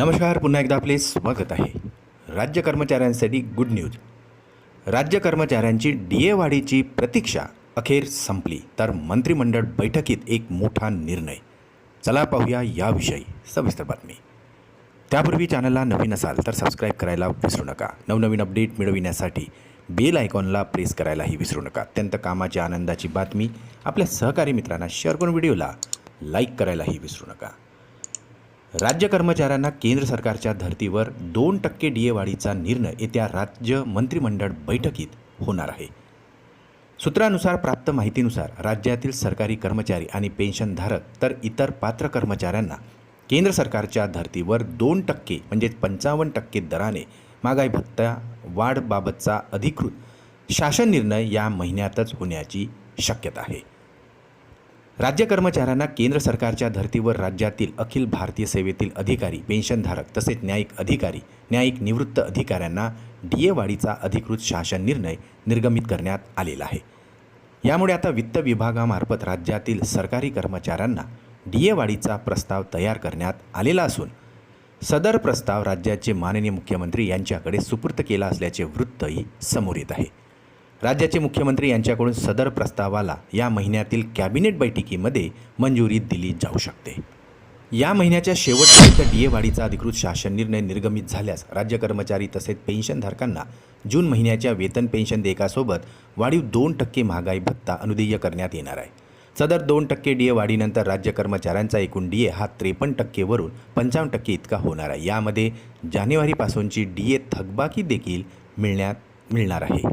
नमस्कार पुन्हा एकदा आपले स्वागत आहे. राज्य कर्मचाऱ्यांसाठी गुड न्यूज राज्य कर्मचाऱ्यांची डी ए वाढीची प्रतीक्षा अखेर संपली तर मंत्रिमंडळ बैठकीत एक मोठा निर्णय. चला पाहूया याविषयी सविस्तर बातमी. त्यापूर्वी चॅनलला नवीन असाल तर सबस्क्राईब करायला विसरू नका. नवनवीन अपडेट मिळविण्यासाठी बेल आयकॉनला प्रेस करायलाही विसरू नका. अत्यंत कामाची आनंदाची बातमी आपल्या सहकारी मित्रांना शेअर करून व्हिडिओला लाईक करायलाही विसरू नका. राज्य कर्मचाऱ्यांना केंद्र सरकारच्या धर्तीवर दोन टक्के डी ए वाढीचा निर्णय येत्या राज्य मंत्रिमंडळ बैठकीत होणार आहे. सूत्रानुसार प्राप्त माहितीनुसार राज्यातील सरकारी कर्मचारी आणि पेन्शनधारक तर इतर पात्र कर्मचाऱ्यांना केंद्र सरकारच्या धर्तीवर दोन टक्के म्हणजेच पंचावन्न टक्के दराने महागाई भत्ता वाढबाबतचा अधिकृत शासन निर्णय या महिन्यातच होण्याची शक्यता आहे. राज्य कर्मचाऱ्यांना केंद्र सरकारच्या धर्तीवर राज्यातील अखिल भारतीय सेवेतील अधिकारी पेन्शनधारक तसेच न्यायिक अधिकारी न्यायिक निवृत्त अधिकाऱ्यांना डी ए वाढीचा अधिकृत शासन निर्णय निर्गमित करण्यात आलेला आहे. यामुळे आता वित्त विभागामार्फत राज्यातील सरकारी कर्मचाऱ्यांना डी ए वाढीचा प्रस्ताव तयार करण्यात आलेला असून सदर प्रस्ताव राज्याचे माननीय मुख्यमंत्री यांच्याकडे सुपूर्त केला असल्याचे वृत्तही समोर येत आहे. राज्याचे मुख्यमंत्री यांच्याकडून सदर प्रस्तावाला या महिन्यातील कॅबिनेट बैठकीमध्ये मंजुरी दिली जाऊ शकते. या महिन्याच्या शेवटपर्यंत डी ए वाढीचा अधिकृत शासन निर्णय निर्गमित झाल्यास राज्य कर्मचारी तसेच पेन्शनधारकांना जून महिन्याच्या वेतन पेन्शन देयकासोबत वाढीव दोन टक्के महागाई भत्ता अनुदेय करण्यात येणार आहे. सदर दोन टक्के डी ए वाढीनंतर राज्य कर्मचाऱ्यांचा एकूण डी ए हा त्रेपन्न टक्केवरून पंचावन्न टक्के इतका होणार आहे. यामध्ये जानेवारीपासूनची डी ए थकबाकी देखील मिळण्यात मिळणार आहे.